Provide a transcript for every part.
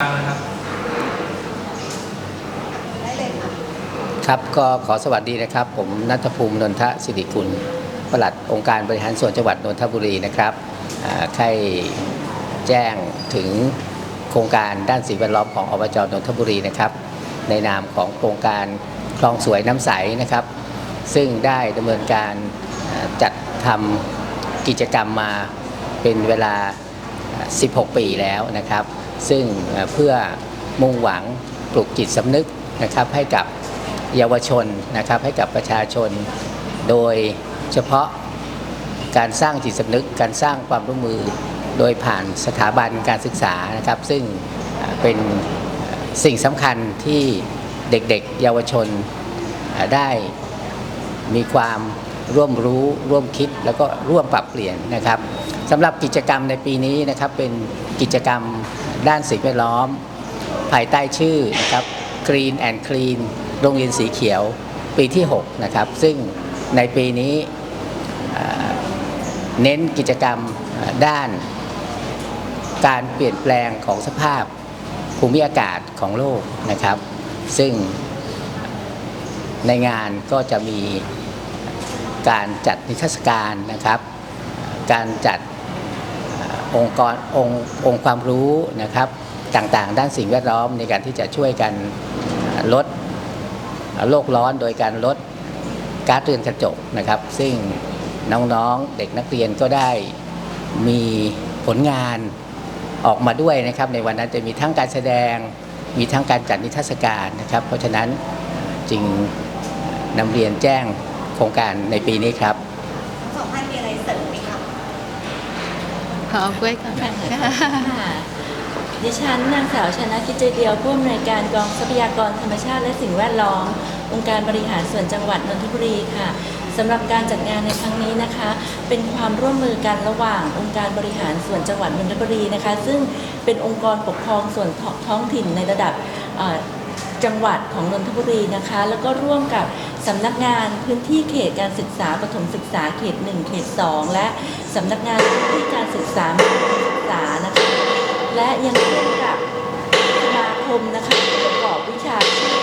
นะครับครับก็ขอสวัสดีนะครับ ผมนัทภูมินนทสิริกุลปลัดองค์การบริหารส่วนจังหวัดนนทบุรีนะครับอ่าใครแจ้งถึงโครงการด้านสิ่งแวดล้อมของอบจนนทบุรีนะครับ ในนามของโครงการคลองสวยน้ำใสนะครับ ซึ่งได้ดำเนินการจัดทำกิจกรรมมาเป็นเวลา 16 ปีแล้วนะครับ ซึ่งเพื่อมุ่งหวังปลุกจิตสำนึกนะครับให้กับเยาวชนนะครับให้กับประชาชน โดยเฉพาะการสร้างจิตสำนึก การสร้างความร่วมมือโดยผ่านสถาบันการศึกษานะครับ ซึ่งเป็นสิ่งสำคัญที่เด็กๆ เยาวชนได้มีความร่วมรู้ร่วมคิดแล้วก็ร่วมปรับเปลี่ยนนะครับสำหรับกิจกรรมในปีนี้นะครับเป็นกิจกรรม ด้านสิ่งแวดล้อม ภายใต้ชื่อนะครับ Green and Clean โรงเรียนสีเขียวปีที่ 6 นะครับ ซึ่งในปีนี้เน้นกิจกรรมด้านการเปลี่ยนแปลงของสภาพภูมิอากาศของโลกนะครับ ซึ่งในงานก็จะมีการจัดนิทรรศการนะครับ การจัด องค์กรองค์องค์ความรู้นะครับต่างๆ ด้านสิ่งแวดล้อมในการที่จะช่วยกันลดโลกร้อนโดยการลดก๊าซเรือนกระจกนะครับ ซึ่งน้องๆเด็กนักเรียนก็ได้มีผลงานออกมาด้วยนะครับ ในวันนั้นจะมีทั้งการแสดงมีทั้งการจัดนิทรรศการนะครับ เพราะฉะนั้นจึงนำเรียนแจ้งโครงการในปีนี้ครับทั้งสองท่านมีอะไรเสริม ขอกล้วยก่อนค่ะดิฉันนางสาวชนะกิจเจเดียวผู้อำนวยการกองทรัพยากรธรรมชาติและสิ่งแวดล้อม องค์การบริหารส่วนจังหวัดนนทบุรีค่ะสำหรับการจัดงานในครั้งนี้นะคะ เป็นความร่วมมือกันระหว่างองค์การบริหารส่วนจังหวัดนนทบุรีนะคะ ซึ่งเป็นองค์กรปกครองส่วนท้องถิ่นในระดับ จังหวัดของนนทบุรีนะคะ แล้วก็ร่วมกับสำนักงานพื้นที่เขตการศึกษาประถมศึกษาเขต 1 เขต 2 และสำนักงานพื้นที่การศึกษามัธยมศึกษานะคะ และยังร่วมกับสมาคมนะคะประกอบวิชาชีพ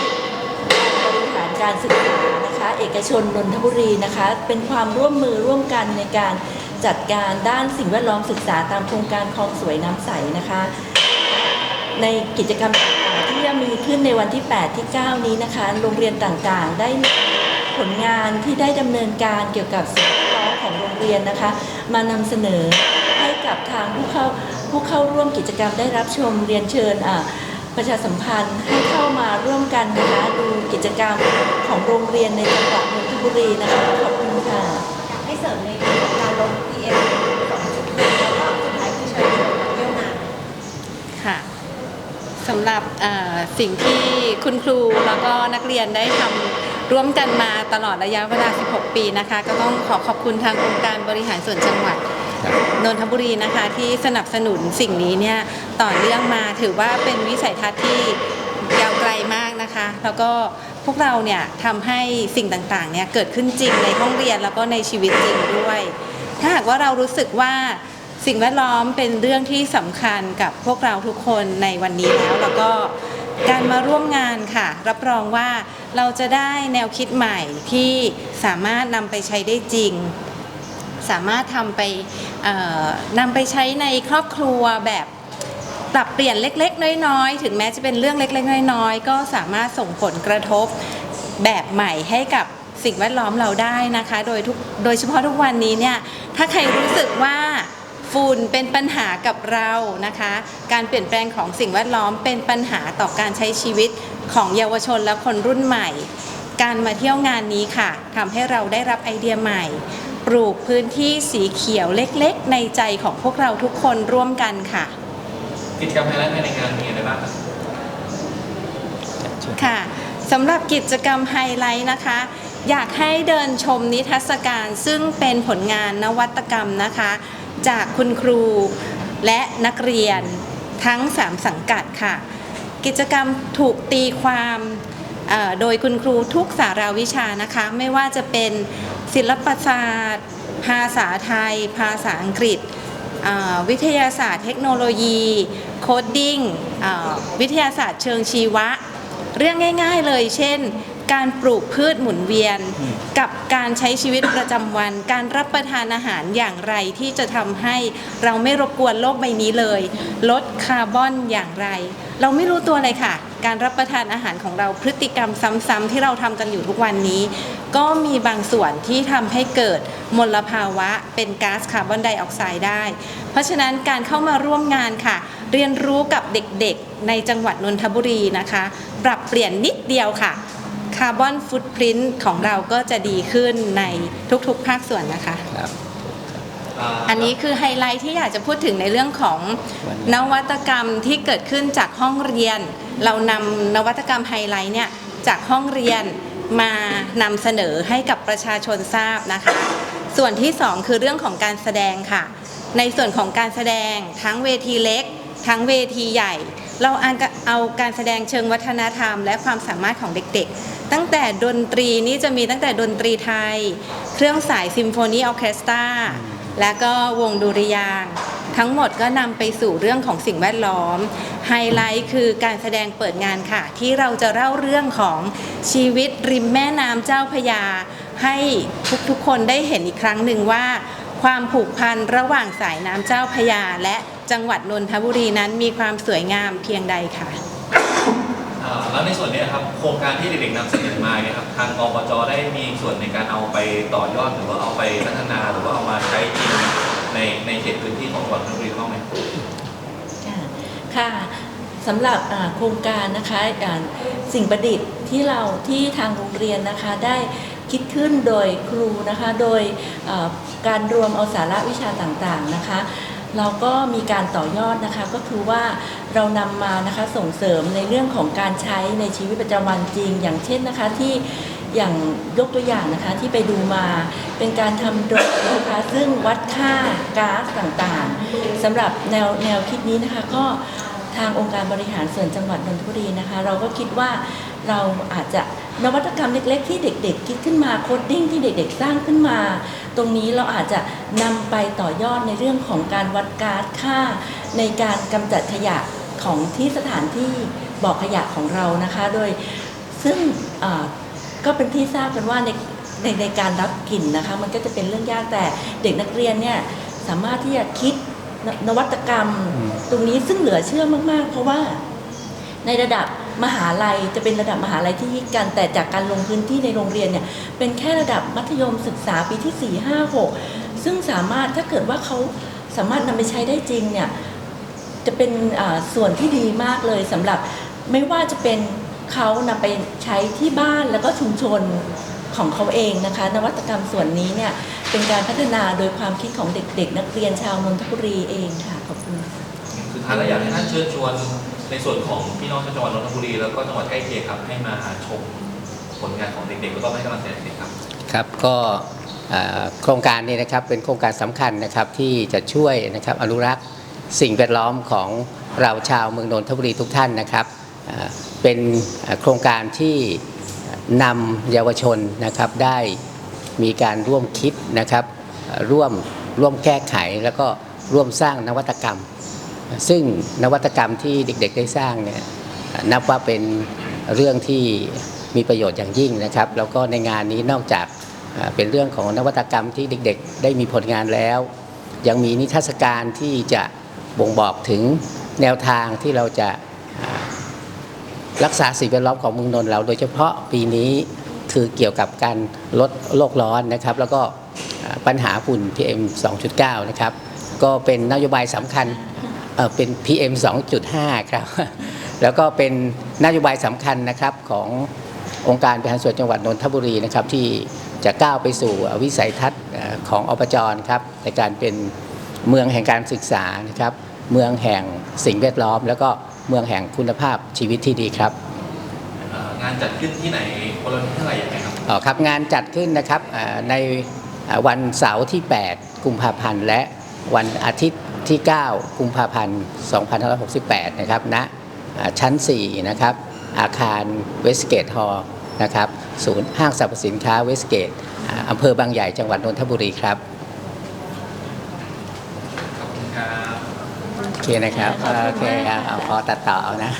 การบริหารการศึกษานะคะ เอกชนนนทบุรีนะคะ เป็นความร่วมมือร่วมกันในการจัดการด้านสิ่งแวดล้อมศึกษาตามโครงการคลองสวยน้ำใสนะคะ ในกิจกรรมต่างๆที่จะมีขึ้นในวันที่ 8 ที่ 9 นี้นะคะ โรงเรียนต่างๆ ได้มีผลงานที่ได้ดำเนินการเกี่ยวกับสิ่งแวดล้อมของโรงเรียนนะคะ มานำเสนอให้กับทางผู้เข้าผู้เข้าร่วมกิจกรรมได้รับชมเรียนเชิญประชาสัมพันธ์ให้เข้ามาร่วมกันนะคะดูกิจกรรมของโรงเรียนในจังหวัดนนทบุรีนะคะขอบคุณค่ะ อยากให้เสริมในเรื่องของการลด PM 2.5แล้วก็สุดท้ายคือเชิญชวนมาเที่ยวงาน ค่ะสำหรับเอ่อ สิ่งที่คุณครูแล้วก็นักเรียนได้ทำร่วมกันมาตลอดระยะเวลา 16 ปีนะคะ ก็ต้องขอขอบคุณทางองค์การบริหารส่วนจังหวัดนนทบุรีนะคะ ที่สนับสนุนสิ่งนี้เนี่ยต่อเนื่องมาถือว่าเป็นวิสัยทัศน์ที่ยาวไกลมากนะคะ แล้วก็พวกเราเนี่ยทำให้สิ่งต่างๆเนี่ยเกิดขึ้นจริงในห้องเรียนแล้วก็ในชีวิตจริงด้วย ถ้าหากว่าเรารู้สึกว่าสิ่งแวดล้อมเป็นเรื่องที่สำคัญกับพวกเราทุกคนในวันนี้แล้วแล้วก็ การมาร่วมงานค่ะ รับรองว่าเราจะได้แนวคิดใหม่ที่สามารถนำไปใช้ได้จริง สามารถทำไปนำไปใช้ในครอบครัวแบบปรับเปลี่ยนเล็ก ๆ น้อยๆ ถึงแม้จะเป็นเรื่องเล็ก ๆ น้อยๆ ก็สามารถส่งผลกระทบแบบใหม่ให้กับสิ่งแวดล้อมเราได้นะคะ โดยทุกโดยเฉพาะทุกวันนี้เนี่ยถ้าใครรู้สึกว่า ฝุ่นเป็นปัญหากับเรานะคะ การเปลี่ยนแปลงของสิ่งแวดล้อมเป็นปัญหาต่อการใช้ชีวิตของเยาวชนและคนรุ่นใหม่ การมาเที่ยวงานนี้ค่ะทำให้เราได้รับไอเดียใหม่ ปลูกพื้นที่สีเขียวเล็กๆ ในใจของพวกเราทุกคนร่วมกันค่ะ กิจกรรมไฮไลท์ภายในงานมีอะไรบ้างครับค่ะสำหรับกิจกรรมไฮไลท์นะคะ อยากให้เดินชมนิทรรศการซึ่งเป็นผลงานนวัตกรรมนะคะ จากคุณครูและนักเรียนทั้ง 3 สังกัดค่ะ กิจกรรมถูกตีความโดยคุณครูทุกสาราวิชานะคะ ไม่ว่าจะเป็นศิลปศาสตร์ ภาษาไทย ภาษาอังกฤษ วิทยาศาสตร์ เทคโนโลยีโคดดิ้งวิทยาศาสตร์เชิงชีวะ เรื่องง่าย ๆเลย เช่น การปลูกพืชหมุนเวียน กับการใช้ชีวิตประจำวัน การรับประทานอาหารอย่างไรที่จะทำให้เราไม่รบกวนโลกใบนี้เลย ลดคาร์บอนอย่างไร เราไม่รู้ตัวเลยค่ะ การรับประทานอาหารของเราพฤติกรรมซ้ำๆที่เราทำกันอยู่ทุกวันนี้ ก็มีบางส่วนที่ทำให้เกิดมลภาวะเป็นก๊าซคาร์บอนไดออกไซด์ได้ เพราะฉะนั้นการเข้ามาร่วมงานค่ะ เรียนรู้กับเด็กๆในจังหวัดนนทบุรีนะคะ ปรับเปลี่ยนนิดเดียวค่ะ คาร์บอนฟุตพริ้นของเราก็จะดีขึ้นในทุกๆ ภาคส่วนนะคะ ครับ อันนี้คือไฮไลท์ที่อยากจะพูดถึงในเรื่องของนวัตกรรมที่เกิดขึ้นจากห้องเรียน เรานำนวัตกรรมไฮไลท์เนี่ยจากห้องเรียนมานำเสนอให้กับประชาชนทราบนะคะ ส่วนที่ 2 คือเรื่องของการแสดงค่ะ ในส่วนของการแสดงทั้งเวทีเล็ก ทั้งเวทีใหญ่ เราเอาการแสดงเชิงวัฒนธรรม และความสามารถของเด็กๆ ตั้งแต่ดนตรีนี่จะมีตั้งแต่ดนตรีไทย เครื่องสายซิมโฟนีออร์เคสตราและก็วงดุริยางค์ทั้งหมดก็นำไปสู่เรื่องของสิ่งแวดล้อม ไฮไลท์คือการแสดงเปิดงานค่ะ ที่เราจะเล่าเรื่องของชีวิตริมแม่น้ำเจ้าพระยา ให้ทุกๆคนได้เห็นอีกครั้งหนึ่งว่า ความผูกพันระหว่างสายน้ำเจ้าพระยา และจังหวัดนนทบุรีนั้นมีความสวยงามเพียงใดค่ะอ่า แล้วในส่วนนี้ครับโครงการที่เด็กๆนำเสนอมาเนี่ยครับทางอบจได้มีส่วนในการเอาไปต่อยอดหรือว่าเอาไปพัฒนาหรือว่าเอามาใช้จริงในในเขตพื้นที่ของจังหวัดนนทบุรีบ้างไหมค่ะค่ะสำหรับโครงการนะคะสิ่งประดิษฐ์ที่เราที่ทางโรงเรียนนะคะได้คิดขึ้นโดยครูนะคะ โดยการรวมเอาสาระวิชาต่างๆนะคะ เราก็มีการต่อยอดนะคะก็คือว่าเรานำมานะคะส่งเสริมในเรื่องของการใช้ในชีวิตประจำวันจริง อย่างเช่นนะคะที่อย่างยกตัวอย่างนะคะที่ไปดูมาเป็นการทำโดรนนะคะซึ่งวัดค่าก๊าซต่างๆสำหรับแนวแนวคิดนี้นะคะก็ทางองค์การบริหารส่วนจังหวัดนนทบุรีนะคะ เราก็คิดว่าเราอาจจะนวัตกรรมเล็ก ๆ ที่เด็ก ๆ คิดขึ้นมาโคดดิ้งที่เด็ก ๆ สร้างขึ้นมา ตรงนี้เราอาจจะนำไปต่อยอดในเรื่องของการวัดก๊าซค่า ในการกำจัดขยะของที่สถานที่บ่อขยะของเรานะคะ โดยซึ่งอ่าก็เป็นที่ทราบกันว่าในในในการรับกลิ่นนะคะ มันก็จะเป็นเรื่องยากแต่เด็กนักเรียนเนี่ยสามารถที่จะคิดนนวัตกรรมอืมตรงนี้ซึ่งเหลือเชื่อมาก ๆ เพราะว่าในระดับ มหาลัยจะเป็นระดับมหาลัยที่ฮิตกัน แต่จากการลงพื้นที่ในโรงเรียนเนี่ยเป็นแค่ระดับมัธยมศึกษาปีที่ 4 5 6 ซึ่งสามารถถ้าเกิดว่าเขาสามารถนำไปใช้ได้จริงเนี่ยจะเป็นส่วนที่ดีมากเลยสำหรับไม่ว่าจะเป็นเขานำไปใช้ที่บ้านแล้วก็ชุมชนของเขาเองนะคะ นวัตกรรมส่วนนี้เนี่ยเป็นการพัฒนาโดยความคิดของเด็ก ๆ นักเรียนชาวนนทบุรีเองค่ะขอบคุณสุดท้ายเราอยากให้ท่านเชิญชวน ในส่วนของพี่น้องชาวจังหวัดนนทบุรีแล้วก็จังหวัดใกล้เคียงครับให้มาชมผลงานของเด็กๆแล้วก็ให้กำลังใจเด็กๆครับครับก็โครงการนี้นะครับเป็นโครงการสำคัญนะครับที่จะช่วยนะครับอนุรักษ์สิ่งแวดล้อมของเราชาวเมืองนนทบุรีทุกท่านนะครับเป็นโครงการที่นำเยาวชนนะครับได้มีการร่วมคิดนะครับร่วมร่วมแก้ไขแล้วก็ร่วมสร้างนวัตกรรม ซึ่งนวัตกรรมที่เด็กๆได้สร้างเนี่ยนับว่าเป็นเรื่องที่มีประโยชน์อย่างยิ่งนะครับ แล้วก็ในงานนี้นอกจากเป็นเรื่องของนวัตกรรมที่เด็กๆ ได้มีผลงานแล้ว ยังมีนิทรรศการที่จะบ่งบอกถึงแนวทางที่เราจะรักษาสิ่งแวดล้อมของเมืองนนท์เรา โดยเฉพาะปีนี้คือเกี่ยวกับการลดโลกร้อนนะครับ แล้วก็ปัญหาฝุ่น PM 2.9 นะครับ ก็เป็นนโยบายสำคัญ เอ่อเป็น PM 2.5 ครับ แล้วก็เป็นนโยบายสำคัญนะครับขององค์การบริหารส่วนจังหวัดนนทบุรีนะครับที่จะก้าวไปสู่วิสัยทัศน์เอ่อของอบจครับในการเป็นเมืองแห่งการศึกษานะครับ เมืองแห่งสิ่งแวดล้อม แล้วก็เมืองแห่งคุณภาพชีวิตที่ดีครับเอ่องานจัดขึ้นที่ไหนวันละเท่าไหร่ยังไงครับอ๋อครับงานจัดขึ้นนะครับอ่าในอ่าวันเสาร์ที่ 8 กุมภาพันธ์และวันอาทิตย์ ที่ 9 กุมภาพันธ์ 2568 นะครับณอ่าชั้น 4 นะครับ อาคารเวสเกตฮอลล์นะครับ ศูนย์ห้างสรรพสินค้าเวสเกตอำเภอบางใหญ่จังหวัดนนทบุรีครับขอบคุณครับเคนะครับ โอเคครับเอาพอตัดต่อเอานะ